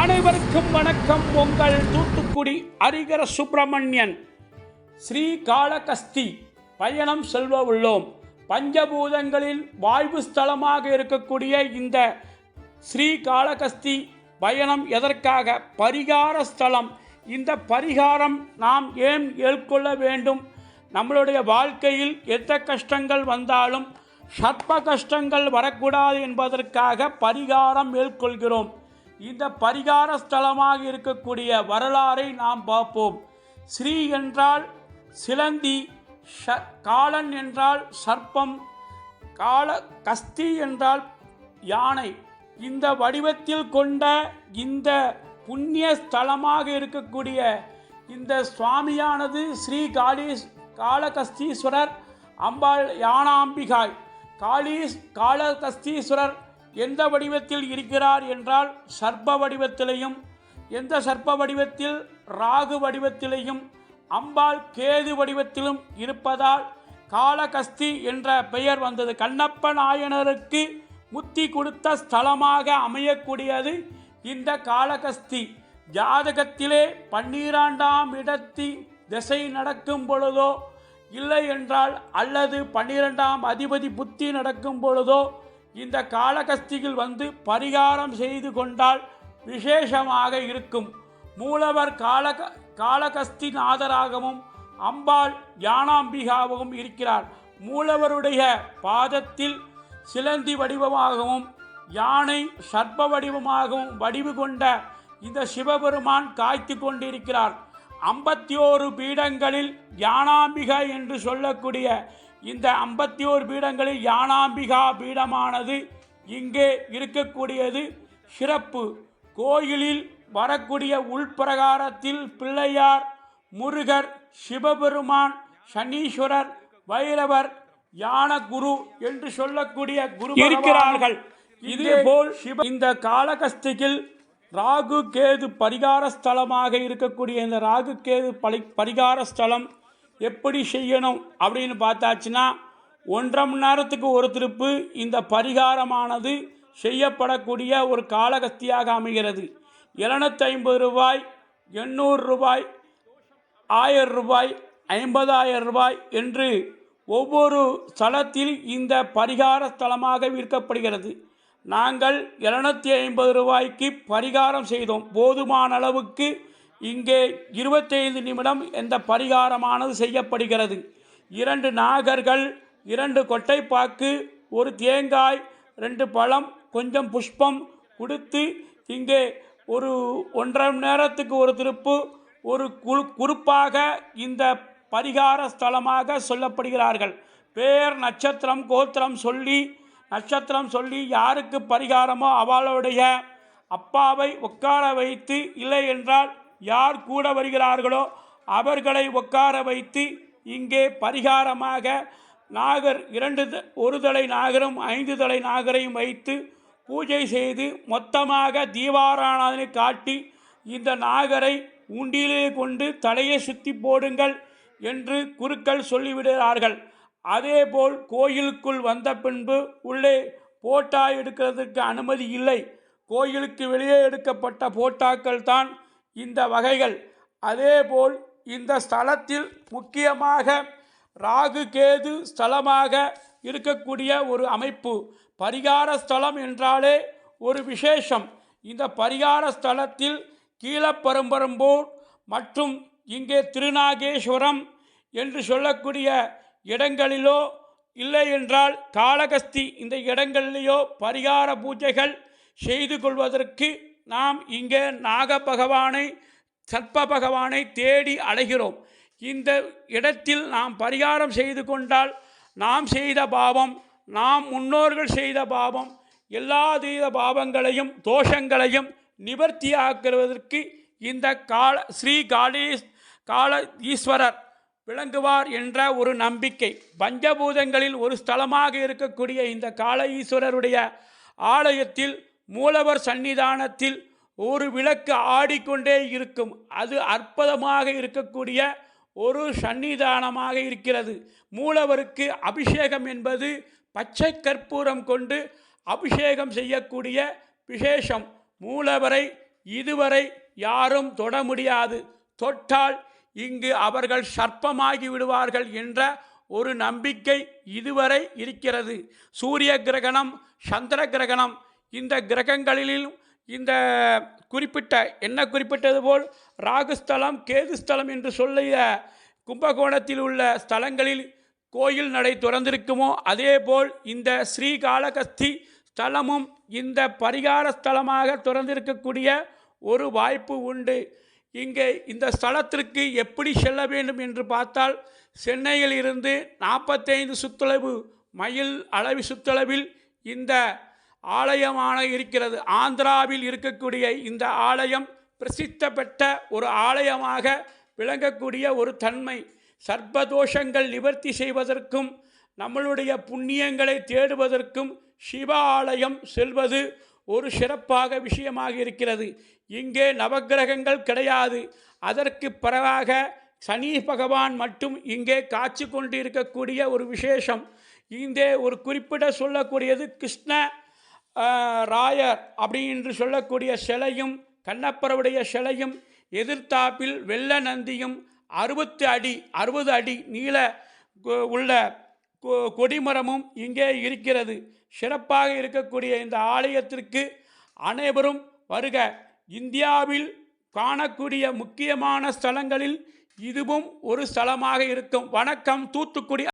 அனைவருக்கும் வணக்கம். உங்கள் தூத்துக்குடி ஹரிகர சுப்பிரமணியன். ஸ்ரீ காளகஸ்தி பயணம் செல்வ உள்ளோம் பஞ்சபூதங்களில் வாய்வு ஸ்தலமாக இருக்கக்கூடிய இந்த ஸ்ரீ காளகஸ்தி பயணம் எதற்காக? பரிகார ஸ்தலம். இந்த பரிகாரம் நாம் ஏன் ஏற்கொள்ள வேண்டும்? நம்மளுடைய வாழ்க்கையில் எந்த கஷ்டங்கள் வந்தாலும் சர்ப்ப கஷ்டங்கள் வரக்கூடாது என்பதற்காக பரிகாரம் மேற்கொள்கிறோம். இந்த பரிகார ஸ்தலமாக இருக்கக்கூடிய வரலாறை நாம் பார்ப்போம். ஸ்ரீ என்றால் சிலந்தி ஷ காலன் என்றால் சர்ப்பம் கால கஸ்தி என்றால் யானை. இந்த வடிவத்தில் கொண்ட இந்த புண்ணிய ஸ்தலமாக இருக்கக்கூடிய இந்த சுவாமியானது ஸ்ரீ காளீஸ் காளகஸ்தீஸ்வரர் அம்பாள் யானாம்பிகாய். காளீஸ் காளகஸ்தீஸ்வரர் எந்த வடிவத்தில் இருக்கிறார் என்றால் சர்ப்ப வடிவத்திலையும் எந்த சர்ப்ப வடிவத்தில் ராகு வடிவத்திலையும் அம்பாள் கேது வடிவத்திலும் இருப்பதால் காளகஸ்தி என்ற பெயர் வந்தது. கண்ணப்ப நாயனருக்கு முத்தி கொடுத்த ஸ்தலமாக அமையக்கூடியது இந்த காளகஸ்தி ஜாதகத்திலே பன்னிரண்டாம் இடத்தி திசை நடக்கும் பொழுதோ இல்லை என்றால் அல்லது பன்னிரெண்டாம் அதிபதி புத்தி நடக்கும் பொழுதோ இந்த காலகஸ்தியில் வந்து பரிகாரம் செய்து கொண்டால் விசேஷமாக இருக்கும். மூலவர் காலக காலகஸ்தி நாதராகவும் அம்பாள் யானாம்பிகாவும் இருக்கிறார். மூலவருடைய பாதத்தில் சிலந்தி வடிவமாகவும் யானை சர்ப்ப வடிவமாகவும் வடிவு கொண்ட இந்த சிவபெருமான் காய்த்து கொண்டிருக்கிறார். ஐம்பத்தி ஓரு பீடங்களில் யானாம்பிகா என்று சொல்லக்கூடிய இந்த ஐம்பத்தி ஓரு பீடங்களில் யானாம்பிகா பீடமானது இங்கே இருக்கக்கூடியது. சிறப்பு. கோயிலில் வரக்கூடிய உள்பிரகாரத்தில் பிள்ளையார் முருகர் சிவபெருமான் சனீஸ்வரர் வைரவர் யானகுரு என்று சொல்லக்கூடிய குரு இருக்கிறார்கள். இதேபோல் சிவ இந்த காலகஸ்தியில் ராகு கேது பரிகார ஸ்தலமாக இருக்கக்கூடிய இந்த ராகு கேது பரி பரிகார ஸ்தலம் எப்படி செய்யணும் அப்படின்னு பார்த்தாச்சுன்னா ஒன்றரை மணி நேரத்துக்கு ஒரு திருப்பு இந்த பரிகாரமானது செய்யப்படக்கூடிய ஒரு காலகஸ்தியாக அமைகிறது. எழுநூற்றி ஐம்பது ரூபாய் எண்ணூறு ரூபாய் ஆயிரம் ரூபாய் ஐம்பதாயிரம் ரூபாய் என்று ஒவ்வொரு ஸ்தலத்தில் இந்த பரிகார ஸ்தலமாக விற்கப்படுகிறது. நாங்கள் இரநூத்தி ஐம்பது ரூபாய்க்கு பரிகாரம் செய்தோம். போதுமான அளவுக்கு இங்கே இருபத்தைந்து நிமிடம் இந்த பரிகாரமானது செய்யப்படுகிறது? இரண்டு நாகர்கள் இரண்டு கொட்டைப்பாக்கு ஒரு தேங்காய் ரெண்டு பழம் கொஞ்சம் புஷ்பம் கொடுத்து இங்கே ஒரு ஒன்றரை மணி நேரத்துக்கு ஒரு திருப்பு ஒரு குழு குறிப்பாக இந்த பரிகார ஸ்தலமாக சொல்லப்படுகிறார்கள். பேர் நட்சத்திரம் கோத்திரம் சொல்லி நட்சத்திரம் சொல்லி யாருக்கு பரிகாரமோ அவளுடைய அப்பாவை உட்கார வைத்து இல்லை என்றால் யார் கூட வருகிறார்களோ அவர்களை உட்கார வைத்து இங்கே பரிகாரமாக நாகர் இரண்டு த- ஒரு தலை நாகரும் ஐந்து தலை நாகரையும் வைத்து பூஜை செய்து மொத்தமாக தீபாராதனை காட்டி இந்த நாகரை உண்டியிலே கொண்டு தலையை சுற்றி போடுங்கள் என்று குருக்கள் சொல்லிவிடுகிறார்கள். அதேபோல் கோயிலுக்குள் வந்த பின்பு உள்ளே போட்டா எடுக்கிறதுக்கு அனுமதி இல்லை. கோயிலுக்கு வெளியே எடுக்கப்பட்ட போட்டாக்கள் தான் இந்த வகைகள். அதேபோல் இந்த ஸ்தலத்தில் முக்கியமாக ராகு கேது ஸ்தலமாக இருக்கக்கூடிய ஒரு அமைப்பு. பரிகார ஸ்தலம் என்றாலே ஒரு விசேஷம். இந்த பரிகார ஸ்தலத்தில் கீழப்பரம்பரம்பூர் மற்றும் இங்கே திருநாகேஸ்வரம் என்று சொல்லக்கூடிய இடங்களிலோ இல்லை என்றால் காளகஸ்தி இந்த இடங்களிலேயோ பரிகார பூஜைகள் செய்து கொள்வதற்கு நாம் இங்கே நாக பகவானை சர்ப்ப பகவானை தேடி அலைகிறோம் இந்த இடத்தில் நாம் பரிகாரம் செய்து கொண்டால் நாம் செய்த பாவம் நாம் முன்னோர்கள் செய்த பாவம் எல்லா தீத பாவங்களையும் தோஷங்களையும் நிவர்த்தியாக்குவதற்கு இந்த கால ஸ்ரீ காளீஸ் கால ஈஸ்வரர் விளங்குவார் என்ற ஒரு நம்பிக்கை. பஞ்சபூதங்களில் ஒரு ஸ்தலமாக இருக்கக்கூடிய இந்த கால ஈஸ்வரருடைய ஆலயத்தில் மூலவர் சன்னிதானத்தில் ஒரு விளக்கு ஆடிக்கொண்டே இருக்கும். அது அற்புதமாக இருக்கக்கூடிய ஒரு சன்னிதானமாக இருக்கிறது. மூலவருக்கு அபிஷேகம் என்பது பச்சை கற்பூரம் கொண்டு அபிஷேகம் செய்யக்கூடிய விசேஷம். மூலவரை இதுவரை யாரும் தொட முடியாது. தொட்டால் இங்கு அவர்கள் சர்ப்பமாகி விடுவார்கள் என்ற ஒரு நம்பிக்கை இதுவரை இருக்கிறது. சூரிய கிரகணம் சந்திர கிரகணம் இந்த கிரகங்களிலும் இந்த குறிப்பிட்ட என்ன குறிப்பிட்டது போல்? ராகுஸ்தலம் கேதுஸ்தலம் என்று சொல்லிய கும்பகோணத்தில் உள்ள ஸ்தலங்களில் கோயில் நடை திறந்திருக்குமோ? அதேபோல் இந்த ஸ்ரீகாளகஸ்தி ஸ்தலமும் இந்த பரிகார ஸ்தலமாக திறந்திருக்கக்கூடிய ஒரு வாய்ப்பு உண்டு. இங்கே இந்த ஸ்தலத்திற்கு எப்படி செல்ல வேண்டும் என்று பார்த்தால் சென்னையில் இருந்து நாற்பத்தைந்து சுற்றளவு மைல் அளவு சுற்றளவில் இந்த ஆலயமான இருக்கிறது. ஆந்திராவில் இருக்கக்கூடிய இந்த ஆலயம் பிரசித்த பெற்ற ஒரு ஆலயமாக விளங்கக்கூடிய ஒரு தன்மை. சர்ப்பதோஷங்கள் நிவர்த்தி செய்வதற்கும் நம்மளுடைய புண்ணியங்களை தேடுவதற்கும் சிவ ஆலயம் செல்வது ஒரு சிறப்பாக விஷயமாக இருக்கிறது. இங்கே நவக்கிரகங்கள் கிடையாது. அதற்கு பிறகாக சனி பகவான் மட்டும் இங்கே காட்சி கொண்டு இருக்கக்கூடிய ஒரு விசேஷம். இங்கே ஒரு குறிப்பிட சொல்லக்கூடியது கிருஷ்ண ராயர் அப்படி என்று சொல்லக்கூடிய சிலையும் கண்ணப்பரவுடைய சிலையும் எதிர்த்தாப்பில் வெள்ள நந்தியும் அறுபத்து அடி அறுபது அடி நீள உள்ள கொ- கொடிமரமும் இங்கே இருக்கிறது. சிறப்பாக இருக்கக்கூடிய இந்த ஆலயத்திற்கு அனைவரும் வருக. இந்தியாவில் காணக்கூடிய முக்கியமான ஸ்தலங்களில் இதுவும் ஒரு ஸ்தலமாக இருக்கும். வணக்கம் தூத்துக்குடி